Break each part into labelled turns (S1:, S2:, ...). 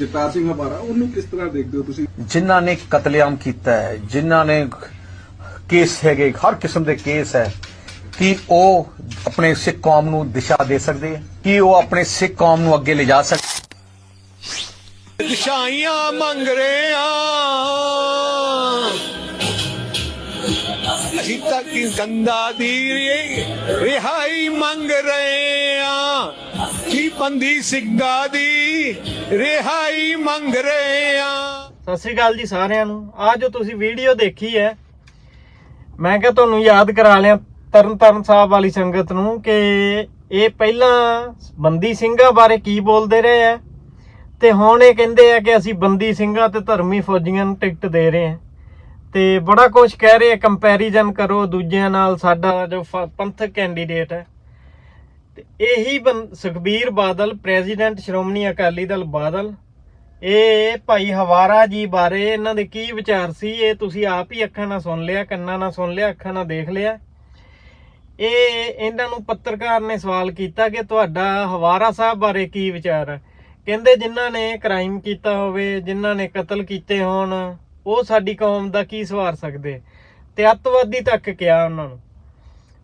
S1: ਜਗਤਾਰ ਸਿੰਘ ਹਵਾਰਾ ਉਹਨੂੰ ਕਿਸ ਤਰ੍ਹਾਂ ਦੇਖਦੇ ਹੋ ਤੁਸੀਂ?
S2: ਜਿਨ੍ਹਾਂ ਨੇ ਕਤਲੇਆਮ ਕੀਤਾ ਹੈ ਜਿਨ੍ਹਾਂ ਨੇ ਕੇਸ ਹੈਗੇ ਹਰ ਕਿਸਮ ਦੇ ਕੇਸ ਹੈ ਕੀ ਉਹ ਆਪਣੇ ਸਿੱਖ ਕੌਮ ਨੂੰ ਦਿਸ਼ਾ ਦੇ ਸਕਦੇ ਹੈ? ਕੀ ਉਹ ਆਪਣੇ ਸਿੱਖ ਕੌਮ ਨੂੰ ਅੱਗੇ ਲਿਜਾ ਸਕਦੇ
S3: ਦਿਸ਼ਾਈਆਂ ਮੰਗ ਰਹੇ ਆ। ਅਸੀਂ ਤੱਕ ਗੰਦਾ ਦੀ ਰਿਹਾਈ ਮੰਗ ਰਹੇ ਆ। ਕੀ ਬੰਦੀ ਸਿੰਘਾ ਦੀ ਰਿਹਾਈ ਮੰਗ ਰਹੇ ਆ
S4: ਸਤਿ ਸ੍ਰੀ ਅਕਾਲ ਜੀ ਸਾਰਿਆਂ ਨੂੰ। ਆ ਜੋ ਤੁਸੀਂ ਵੀਡੀਓ ਦੇਖੀ ਹੈ, ਮੈਂ ਕਿਹਾ ਤੁਹਾਨੂੰ ਯਾਦ ਕਰਾ ਲਿਆ ਤਰਨ ਤਾਰਨ ਸਾਹਿਬ ਵਾਲੀ ਸੰਗਤ ਨੂੰ ਕਿ ਇਹ ਪਹਿਲਾਂ ਬੰਦੀ ਸਿੰਘਾਂ ਬਾਰੇ ਕੀ ਬੋਲਦੇ ਰਹੇ ਆ ਤੇ ਹੁਣ ਇਹ ਕਹਿੰਦੇ ਆ ਕਿ ਅਸੀਂ ਬੰਦੀ ਸਿੰਘਾਂ ਤੇ ਧਰਮੀ ਫੌਜੀਆਂ ਨੂੰ ਟਿਕਟ ਦੇ ਰਹੇ ਆ ਤੇ ਬੜਾ ਕੁਝ ਕਹਿ ਰਹੇ ਆ ਕੰਪੈਰੀਜ਼ਨ ਕਰੋ ਦੂਜਿਆਂ ਨਾਲ ਸਾਡਾ ਜੋ ਫ- ਪੰਥਕ ਕੈਂਡੀਡੇਟ ਹੈ। ਤੇ ਇਹੀ ਬੰ- ਸੁਖਬੀਰ ਬਾਦਲ, ਪ੍ਰੈਜ਼ੀਡੈਂਟ ਸ਼੍ਰੋਮਣੀ ਅਕਾਲੀ ਦਲ ਬਾਦਲ। ਇਹ ਭਾਈ ਹਵਾਰਾ ਜੀ ਬਾਰੇ ਇਹਨਾਂ ਦੇ ਕੀ ਵਿਚਾਰ ਸੀ? ਇਹ ਤੁਸੀਂ ਆਪ ਹੀ ਅੱਖਾਂ ਨਾਲ ਸੁਣ ਲਿਆ, ਕੰਨਾਂ ਨਾਲ ਸੁਣ ਲਿਆ, ਅੱਖਾਂ ਨਾਲ ਦੇਖ ਲਿਆ। ਇਹ ਇਹਨਾਂ ਨੂੰ ਪੱਤਰਕਾਰ ਨੇ ਸਵਾਲ ਕੀਤਾ ਕਿ ਤੁਹਾਡਾ ਹਵਾਰਾ ਸਾਹਿਬ ਬਾਰੇ ਕੀ ਵਿਚਾਰ? ਹੈ ਕਹਿੰਦੇ ਜਿਨ੍ਹਾਂ ਨੇ ਕ੍ਰਾਈਮ ਕੀਤਾ ਹੋਵੇ, ਜਿਨ੍ਹਾਂ ਨੇ ਕਤਲ ਕੀਤੇ ਹੋਣ, ਉਹ ਸਾਡੀ ਕੌਮ ਦਾ ਕੀ ਸਵਾਰ ਸਕਦੇ? ਤੇ ਅੱਤਵਾਦੀ ਤੱਕ ਕਿਹਾ ਉਹਨਾਂ ਨੂੰ।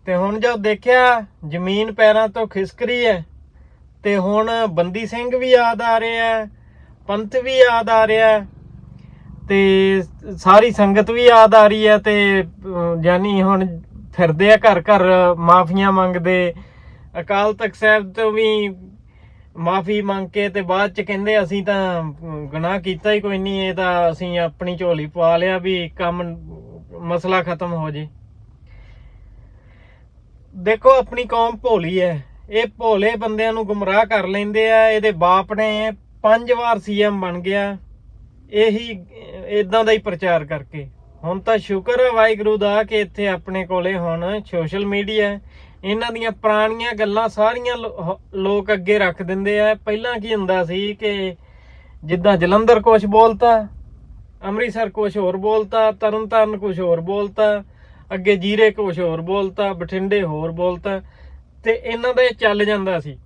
S4: ਤੇ ਹੁਣ ਜੋ ਦੇਖਿਆ ਜ਼ਮੀਨ ਪੈਰਾਂ ਤੋਂ ਖਿਸਕਰੀ ਹੈ ਤੇ ਹੁਣ ਬੰਦੀ ਸਿੰਘ ਵੀ ਯਾਦ ਆ ਰਿਹਾ ਪੰਥ ਵੀ ਯਾਦ ਆ ਰਿਹਾ ਹੈ ਤੇ ਸਾਰੀ ਸੰਗਤ ਵੀ ਯਾਦ ਆ ਰਹੀ ਹੈ ਤੇ ਅਹ, ਜਾਨੀ ਹੁਣ ਫਿਰਦੇ ਆ ਘਰ ਘਰ ਮਾਫੀਆਂ ਮੰਗਦੇ ਅਕਾਲ ਤਖਤ ਸਾਹਿਬ ਤੋਂ ਵੀ ਮਾਫੀ ਮੰਗ ਕੇ ਤੇ ਬਾਅਦ ਚ ਕਹਿੰਦੇ ਅਸੀਂ ਤਾਂ ਅਮ, ਗੁਨਾਹ ਕੀਤਾ ਹੀ ਕੋਈ ਨਹੀਂ ਇਹ ਤਾਂ ਅਸੀਂ ਆਪਣੀ ਝੋਲੀ ਪਾ ਲਿਆ ਵੀ ਕੰਮ ਮਸਲਾ ਖਤਮ ਹੋ ਜੇ। ਦੇਖੋ, ਆਪਣੀ ਕੌਮ ਭੋਲੀ ਹੈ। ਇਹ ਭੋਲੇ ਬੰਦਿਆਂ ਨੂੰ ਗੁੰਮਰਾਹ ਕਰ ਲੈਂਦੇ ਆ। ਇਹਦੇ ਬਾਪ ਨੇ ਪੰਜ ਵਾਰ ਸੀਐਮ ਬਣ ਗਿਆ। ਇਹੀ ਇਦਾਂ ਦਾ ਹੀ ਪ੍ਰਚਾਰ ਕਰਕੇ। ਹੁਣ ਤਾਂ ਸ਼ੁਕਰ ਹੈ ਵਾਹਿਗੁਰੂ ਦਾ ਕਿ ਇੱਥੇ ਆਪਣੇ ਕੋਲੇ ਹੁਣ ਸੋਸ਼ਲ ਮੀਡੀਆ ਇਹਨਾਂ ਦੀਆਂ ਪੁਰਾਣੀਆਂ ਗੱਲਾਂ ਸਾਰੀਆਂ ਲੋ- ਹ- ਲੋਕ ਅੱਗੇ ਰੱਖ ਦਿੰਦੇ ਆ। ਪਹਿਲਾਂ ਕੀ ਹੁੰਦਾ ਸੀ ਕਿ ਜਿੱਦਾਂ ਜਲੰਧਰ ਕੁਝ ਬੋਲਤਾ, ਅੰਮ੍ਰਿਤਸਰ ਕੁਝ ਹੋਰ ਬੋਲਤਾ, ਤਰਨਤਾਰਨ ਕੁਝ ਹੋਰ ਬੋਲਤਾ ਅੱਗੇ ਜੀਰੇ ਕੁਝ ਹੋਰ ਬੋਲਤਾ, ਬਠਿੰਡੇ ਹੋਰ ਬੋਲਤਾ, ਤੇ ਇਹਨਾਂ ਦਾ ਇਹ ਚੱਲ ਜਾਂਦਾ ਸੀ।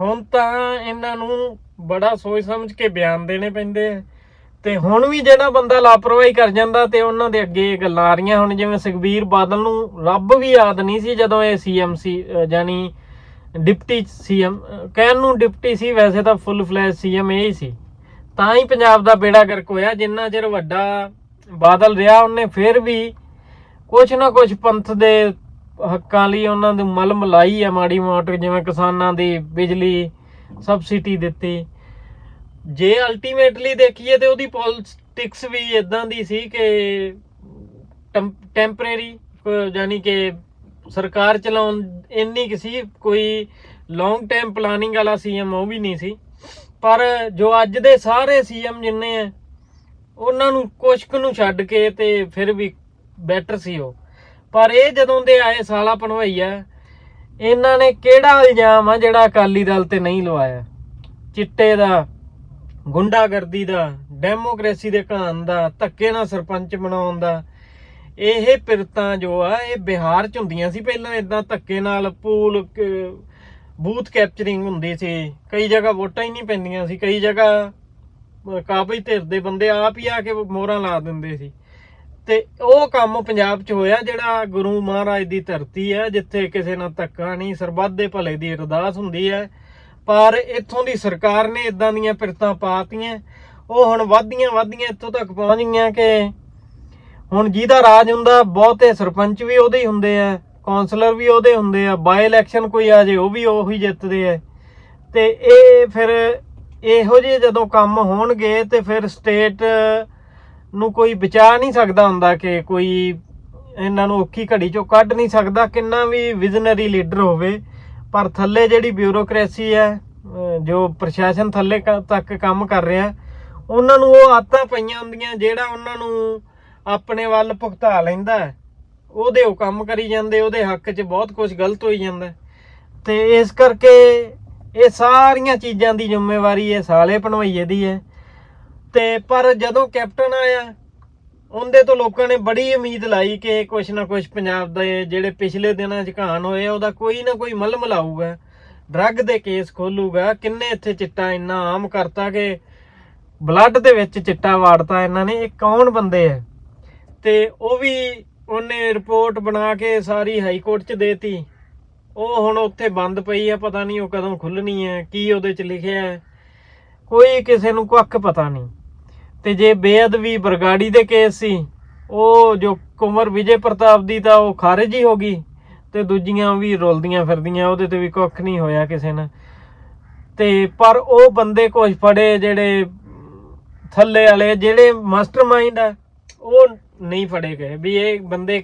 S4: ਹੁਣ ਤਾਂ ਇਹਨਾਂ ਨੂੰ ਬੜਾ ਸੋਚ ਸਮਝ ਕੇ ਬਿਆਨ ਦੇਣੇ ਪੈਂਦੇ ਆ। ਤੇ ਹੁਣ ਵੀ ਜਿਹੜਾ ਬੰਦਾ ਲਾਪਰਵਾਹੀ ਕਰ ਜਾਂਦਾ ਤੇ ਉਹਨਾਂ ਦੇ ਅੱਗੇ ਇਹ ਗੱਲਾਂ ਆ ਰਹੀਆਂ ਹੁਣ, ਜਿਵੇਂ ਸੁਖਬੀਰ ਬਾਦਲ ਨੂੰ ਰੱਬ ਵੀ ਯਾਦ ਨਹੀਂ ਸੀ ਜਦੋਂ ਇਹ ਸੀਐਮ ਸੀ, ਅਹ ਜਾਨੀ ਡਿਪਟੀ ਸੀਐਮ ਕਹਿਣ ਨੂੰ ਡਿਪਟੀ ਸੀ, ਵੈਸੇ ਤਾਂ ਫੁੱਲ ਫਲੈਸ਼ ਸੀਐਮ ਇਹ ਹੀ ਸੀ। ਤਾਂ ਹੀ ਪੰਜਾਬ ਦਾ ਬੇੜਾ ਗਰਕ ਹੋਇਆ, ਜਿੰਨਾ ਚਿਰ ਵੱਡਾ ਬਾਦਲ ਰਿਹਾ, ਉਹਨੇ ਫਿਰ ਵੀ ਕੁਛ ਨਾ ਕੁਛ ਪੰਥ ਦੇ ਹੱਕਾਂ ਲਈ ਉਹਨਾਂ ਦੀ ਮਲ ਮਲਾਈ ਆ ਮਾੜੀ ਮੋਟ, ਜਿਵੇਂ ਕਿਸਾਨਾਂ ਦੀ ਬਿਜਲੀ ਸਬਸਿਡੀ ਦਿੱਤੀ। ਜੇ ਅਲਟੀਮੇਟਲੀ ਦੇਖੀਏ ਤੇ ਉਹਦੀ ਪੋਲਿਟਿਕਸ ਵੀ ਇਦਾਂ ਦੀ ਸੀ ਕਿ ਟੈਂਪਰੇਰੀ ਯਾਨੀ ਕਿ ਸਰਕਾਰ ਚਲਾਉਣ ਇੰਨੀ ਕਿ ਸੀ, ਕੋਈ ਲੌਂਗ ਟਾਈਮ ਪਲਾਨਿੰਗ ਵਾਲਾ ਸੀਐਮ ਉਹ ਵੀ ਨਹੀਂ ਸੀ। ਪਰ ਜੋ ਅੱਜ ਦੇ ਸਾਰੇ ਸੀਐਮ ਜਿੰਨੇ ਆ, ਉਹਨਾਂ ਨੂੰ ਕੁਛ ਕੁ ਨੂੰ ਛੱਡ ਕੇ ਤੇ ਫਿਰ ਵੀ ਬੈਟਰ ਸੀ ਉਹ। ਪਰ ਇਹ ਜਦੋਂ ਦੇ ਆਏ ਸਾਲਾ ਪਣਵਈਆ ਇਹਨਾਂ ਨੇ ਕਿਹੜਾ ਇਲਜ਼ਾਮ ਆ ਜਿਹੜਾ ਅਕਾਲੀ ਦਲ ਤੇ ਨਹੀਂ ਲਵਾਇਆ? ਚਿੱਟੇ ਦਾ, ਗੁੰਡਾਗਰਦੀ ਦਾ, ਡੈਮੋਕ੍ਰੇਸੀ ਦੇ ਘਾਣ ਦਾ, ਧੱਕੇ ਨਾਲ ਸਰਪੰਚ ਬਣਾਉਣ ਦਾ, ਇਹ ਪਿਰਤਾਂ ਜੋ ਆ, ਇਹ ਬਿਹਾਰ ਚ ਹੁੰਦੀਆਂ ਸੀ ਪਹਿਲਾਂ ਇਦਾਂ ਧੱਕੇ ਨਾਲ ਪੂਲ ਬੂਥ ਕੈਪਚਰਿੰਗ ਹੁੰਦੀ ਸੀ। ਕਈ ਜਗ੍ਹਾ ਵੋਟਾਂ ਹੀ ਨਹੀਂ ਪੈਂਦੀਆਂ ਸੀ, ਕਈ ਜਗ੍ਹਾ ਕਾਬਜ ਧਿਰ ਦੇ ਬੰਦੇ ਆਪ ਹੀ ਆ ਕੇ ਮੋਹਰਾਂ ਲਾ ਦਿੰਦੇ ਸੀ। ਤੇ ਉਹ ਕੰਮ ਪੰਜਾਬ 'ਚ ਹੋਇਆ ਜਿਹੜਾ ਗੁਰੂ ਮਹਾਰਾਜ ਦੀ ਧਰਤੀ ਹੈ, ਜਿੱਥੇ ਕਿਸੇ ਨਾਲ ਧੱਕਾ ਨਹੀਂ, ਸਰਬੱਤ ਦੇ ਭਲੇ ਦੀ ਅਰਦਾਸ ਹੁੰਦੀ ਹੈ। ਪਰ ਇੱਥੋਂ ਦੀ ਸਰਕਾਰ ਨੇ ਇਦਾਂ ਦੀਆਂ ਪਿਰਤਾਂ ਪਾਤੀਆਂ। ਉਹ ਹੁਣ ਵਾਧੀਆਂ ਵਾਧੀਆਂ ਇੱਥੋਂ ਤੱਕ ਪਹੁੰਚ ਗਈਆਂ ਕਿ ਹੁਣ ਜਿਹਦਾ ਰਾਜ ਹੁੰਦਾ, ਬਹੁਤੇ ਸਰਪੰਚ ਵੀ ਉਹਦੇ ਹੀ ਹੁੰਦੇ ਆ ਕਾਉਂਸਲਰ ਵੀ ਉਹਦੇ ਹੁੰਦੇ ਆ ਬਾਈ ਇਲੈਕਸ਼ਨ ਕੋਈ ਆ ਜੇ ਉਹ ਵੀ ਉਹੀ ਜਿੱਤਦੇ ਆ। ਤੇ ਇਹ ਫਿਰ ਇਹੋ ਜਿਹੇ ਜਦੋਂ ਕੰਮ ਹੋਣਗੇ ਤੇ ਫਿਰ ਸਟੇਟ ਨੂੰ ਕੋਈ ਬਚਾ ਨਹੀਂ ਸਕਦਾ ਹੁੰਦਾ ਕਿ ਕੋਈ ਇਹਨਾਂ ਨੂੰ ਔਖੀ ਘੜੀ ਚੋਂ ਕੱਢ ਨਹੀਂ ਸਕਦਾ, ਕਿੰਨਾ ਵੀ ਵਿਜ਼ਨਰੀ ਲੀਡਰ ਹੋਵੇ, ਪਰ ਥੱਲੇ ਜਿਹੜੀ ਬਿਊਰੋਕ੍ਰੇਸੀ ਹੈ ਜੋ ਪ੍ਰਸ਼ਾਸਨ ਥੱਲੇ ਕ- ਤੱਕ ਕੰਮ ਕਰ ਰਿਹਾ, ਉਹਨਾਂ ਨੂੰ ਉਹ ਆਦਤਾਂ ਪਈਆਂ ਹੁੰਦੀਆਂ ਜਿਹੜਾ ਉਹਨਾਂ ਨੂੰ ਆਪਣੇ ਵੱਲ ਭੁਗਤਾ ਲੈਂਦਾ ਉਹਦੇ ਉਹ ਕੰਮ ਕਰੀ ਜਾਂਦੇ, ਉਹਦੇ ਹੱਕ 'ਚ ਬਹੁਤ ਕੁਝ ਗਲਤ ਹੋਈ ਜਾਂਦਾ ਹੈ। ਤੇ ਇਸ ਕਰਕੇ ਇਹ ਸਾਰੀਆਂ ਚੀਜ਼ਾਂ ਦੀ ਜ਼ਿੰਮੇਵਾਰੀ ਇਹ ਸਾਲੇ ਭਣਵਈਏ ਦੀ ਹੈ ਤੇ ਪਰ ਜਦੋਂ ਕੈਪਟਨ ਆਇਆ, ਉਹਦੇ ਤੋਂ ਲੋਕਾਂ ਨੇ ਬੜੀ ਉਮੀਦ ਲਾਈ ਕਿ ਕੁਛ ਨਾ ਕੁਛ ਪੰਜਾਬ ਦੇ ਜਿਹੜੇ ਪਿਛਲੇ ਦਿਨਾਂ ਝਕਾਨ ਹੋਏ ਆ, ਉਹਦਾ ਕੋਈ ਨਾ ਕੋਈ ਮਲਮ ਲਾਊਗਾ। ਡਰੱਗ ਦੇ ਕੇਸ ਖੋਲੂਗਾ, ਕਿੰਨੇ ਇੱਥੇ ਚਿੱਟਾ ਇੰਨਾ ਆਮ ਕਰਤਾ ਕਿ ਬਲੱਡ ਦੇ ਵਿੱਚ ਚਿੱਟਾ ਵਾੜਤਾ ਇਹਨਾਂ ਨੇ, ਇਹ ਕੌਣ ਬੰਦੇ ਆ? ਤੇ ਉਹ ਵੀ ਉਹਨੇ ਰਿਪੋਰਟ ਬਣਾ ਕੇ ਸਾਰੀ ਹਾਈ ਕੋਰਟ 'ਚ ਦੇਤੀ। ਉਹ ਹੁਣ ਉੱਥੇ ਬੰਦ ਪਈ ਆ, ਪਤਾ ਨਹੀਂ ਉਹ ਕਦੋਂ ਖੁੱਲਣੀ ਹੈ ਕੀ ਉਹਦੇ 'ਚ ਲਿਖਿਆ ਹੈ ਕੋਈ ਕਿਸੇ ਨੂੰ ਕੁੱਖ ਪਤਾ ਨਹੀਂ। ਤੇ ਜੇ ਬੇਅਦਬੀ ਬਰਗਾੜੀ ਦੇ ਕੇਸ ਸੀ, ਉਹ ਜੋ ਕੁਮਰ ਵਿਜੇ ਪ੍ਰਤਾਪ ਦੀ ਤਾਂ ਉਹ ਖਾਰਜ ਹੀ ਹੋ ਗਈ ਤੇ ਦੂਜੀਆਂ ਵੀ ਰੁਲਦੀਆਂ ਫਿਰਦੀਆਂ, ਉਹਦੇ ਤੇ ਵੀ ਕੁੱਖ ਨਹੀਂ ਹੋਇਆ ਕਿਸੇ ਨਾਲ। ਤੇ ਪਰ ਉਹ ਬੰਦੇ ਕੁਝ ਫੜੇ ਜਿਹੜੇ ਥੱਲੇ ਵਾਲੇ, ਜਿਹੜੇ ਮਾਸਟਰਮਾਈਂਡ ਆ, ਉਹ ਨਹੀਂ ਫੜੇ ਗਏ। ਵੀ ਇਹ ਬੰਦੇ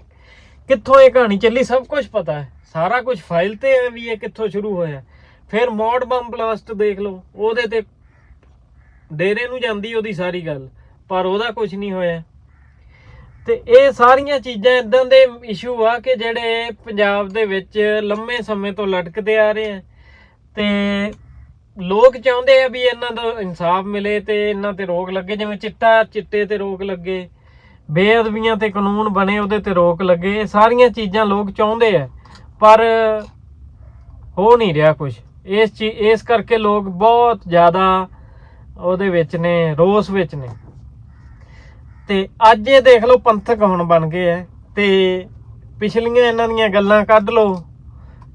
S4: ਕਿੱਥੋਂ ਇਹ ਕਹਾਣੀ ਚੱਲੀ, ਸਭ ਕੁਝ ਪਤਾ ਹੈ। ਸਾਰਾ ਕੁਝ ਫਾਈਲ ਤੇ ਹੈ ਵੀ ਇਹ ਕਿੱਥੋਂ ਸ਼ੁਰੂ ਹੋਇਆ। ਫਿਰ ਮੌਡ ਬੰਬ ਬਲਾਸਟ ਦੇਖ ਲਓ, ਉਹਦੇ ਤੇ ਡੇਰੇ ਨੂੰ ਜਾਂਦੀ ਉਹਦੀ ਸਾਰੀ ਗੱਲ, ਪਰ ਉਹਦਾ ਕੁਝ ਨਹੀਂ ਹੋਇਆ। ਤੇ ਇਹ ਸਾਰੀਆਂ ਚੀਜ਼ਾਂ ਇਦਾਂ ਦੇ ਇਸ਼ੂ ਆ ਕਿ ਜਿਹੜੇ ਪੰਜਾਬ ਦੇ ਵਿੱਚ ਲੰਮੇ ਸਮੇਂ ਤੋਂ ਲਟਕਦੇ ਆ ਰਹੇ ਆ। ਤੇ ਲੋਕ ਚਾਹੁੰਦੇ ਆ ਵੀ ਇਹਨਾਂ ਦਾ ਇਨਸਾਫ ਮਿਲੇ ਤੇ ਇਹਨਾਂ ਤੇ ਰੋਕ ਲੱਗੇ, ਜਿਵੇਂ ਚਿੱਟਾ, ਚਿੱਟੇ ਤੇ ਰੋਕ ਲੱਗੇ, ਬੇਅਦਬੀਆਂ ਤੇ ਕਾਨੂੰਨ ਬਣੇ ਉਹਦੇ ਤੇ ਰੋਕ ਲੱਗੇ, ਇਹ ਸਾਰੀਆਂ ਚੀਜ਼ਾਂ ਲੋਕ ਚਾਹੁੰਦੇ ਆ, ਪਰ ਹੋ ਨਹੀਂ ਰਿਹਾ ਕੁਝ ਇਸ ਚੀ, ਇਸ ਕਰਕੇ ਲੋਕ ਬਹੁਤ ਜ਼ਿਆਦਾ ਉਹਦੇ ਵਿੱਚ ਨੇ, ਰੋਸ ਵਿੱਚ ਨੇ। ਤੇ ਅੱਜ ਇਹ ਦੇਖ ਲਓ ਪੰਥਕ ਹੁਣ ਬਣ ਗਏ ਐ। ਤੇ ਪਿਛਲੀਆਂ ਇਹਨਾਂ ਦੀਆਂ ਗੱਲਾਂ ਕੱਢ ਲਓ।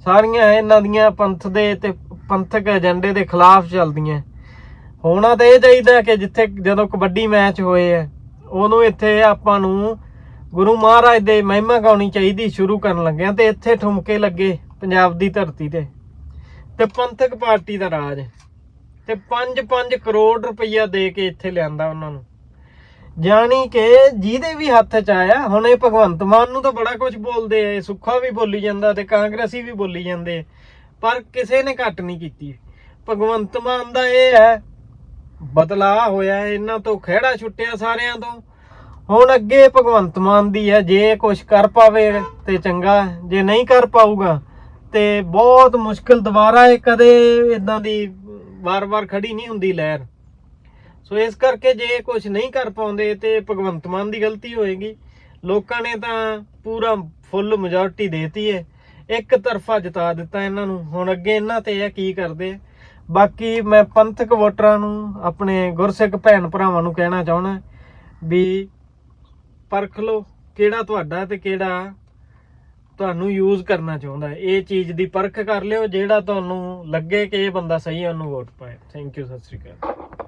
S4: ਸਾਰੀਆਂ ਇਹਨਾਂ ਦੀਆਂ ਪੰਥ ਦੇ ਤੇ ਪੰਥਕ ਏਜੰਡੇ ਦੇ ਖਿਲਾਫ ਚੱਲਦੀਆਂ। ਹੋਣਾ ਤਾਂ ਇਹ ਚਾਹੀਦਾ ਕਿ ਜਿੱਥੇ ਜਦੋਂ ਕਬੱਡੀ ਮੈਚ ਹੋਏ ਐ, ਉਹਨੂੰ ਇੱਥੇ ਆਪਾਂ ਨੂੰ ਗੁਰੂ ਮਹਾਰਾਜ ਦੇ ਮਹਿਮਾ ਗਾਉਣੀ ਚਾਹੀਦੀ ਸ਼ੁਰੂ ਕਰਨ ਲੱਗਿਆ ਤੇ ਇੱਥੇ ਠੁਮਕੇ ਲੱਗੇ ਪੰਜਾਬ ਦੀ ਧਰਤੀ ਤੇ। ਤੇ ਪੰਥਕ ਪਾਰਟੀ ਦਾ ਰਾਜ। ਤੇ 5-5 ਕਰੋੜ ਰੁਪਈਆ ਦੇ ਕੇ ਇੱਥੇ ਲਿਆਂਦਾ ਉਹਨਾਂ ਨੂੰ। ਜਾਣੀ ਕਿ ਜਿਹਦੇ ਵੀ ਹੱਥ 'ਚ ਆਇਆ, ਹੁਣ ਇਹ ਭਗਵੰਤ ਮਾਨ ਨੂੰ ਤਾਂ ਬੜਾ ਕੁਝ ਬੋਲਦੇ ਆ ਸੁੱਖਾ ਵੀ ਬੋਲੀ ਜਾਂਦਾ ਤੇ ਕਾਂਗਰਸੀ ਵੀ ਬੋਲੀ ਜਾਂਦੇ ਪਰ ਕਿਸੇ ਨੇ ਘੱਟ ਨਹੀਂ ਕੀਤੀ। ਭਗਵੰਤ ਮਾਨ ਦਾ ਇਹ ਹੈ, ਬਦਲਾਅ ਹੋਇਆ, ਇਹਨਾਂ ਤੋਂ ਖਿਹੜਾ ਛੁੱਟਿਆ ਸਾਰਿਆਂ ਤੋਂ। ਹੁਣ ਅੱਗੇ ਭਗਵੰਤ ਮਾਨ ਦੀ ਹੈ, ਜੇ ਕੁਝ ਕਰ ਪਾਵੇ ਤੇ ਚੰਗਾ, ਜੇ ਨਹੀਂ ਕਰ ਪਾਊਗਾ ਤੇ ਬਹੁਤ ਮੁਸ਼ਕਲ ਦੁਬਾਰਾ ਇਹ ਕਦੇ ਇਦਾਂ ਦੀ ਵਾਰ-ਵਾਰ ਖੜੀ ਨਹੀਂ ਹੁੰਦੀ ਲਹਿਰ। ਸੋ ਇਸ ਕਰਕੇ ਜੇ ਕੁਝ ਨਹੀਂ ਕਰ ਪਾਉਂਦੇ ਤੇ ਭਗਵੰਤ ਮਾਨ ਦੀ ਗਲਤੀ ਹੋਏਗੀ। ਲੋਕਾਂ ਨੇ ਤਾਂ ਪੂਰਾ ਫੁੱਲ ਮੈਜੋਰਟੀ ਦੇਤੀ ਹੈ ਇੱਕ ਤਰਫਾ ਜਿਤਾ ਦਿੱਤਾ ਇਹਨਾਂ ਨੂੰ। ਹੁਣ ਅੱਗੇ ਇਹਨਾਂ ਤੇ ਇਹ ਕੀ ਕਰਦੇ ਆ। ਬਾਕੀ ਮੈਂ ਪੰਥਕ ਵੋਟਰਾਂ ਨੂੰ, ਆਪਣੇ ਗੁਰਸਿੱਖ ਭੈਣ ਭਰਾਵਾਂ ਨੂੰ ਕਹਿਣਾ ਚਾਹਣਾ ਵੀ ਪਰਖ ਲਓ ਕਿਹੜਾ ਤੁਹਾਡਾ ਤੇ ਕਿਹੜਾ ਤੁਹਾਨੂੰ ਯੂਜ਼ ਕਰਨਾ ਚਾਹੁੰਦਾ ਹੈ। ਇਹ ਚੀਜ਼ ਦੀ ਪਰਖ ਕਰ ਲਿਓ, ਜਿਹੜਾ ਤੁਹਾਨੂੰ ਲੱਗੇ ਕਿ ਇਹ ਬੰਦਾ ਸਹੀ ਹੈ, ਉਹਨੂੰ ਵੋਟ ਪਾਏ ਥੈਂਕ ਯੂ ਸਤਿ ਸ਼੍ਰੀ ਅਕਾਲ।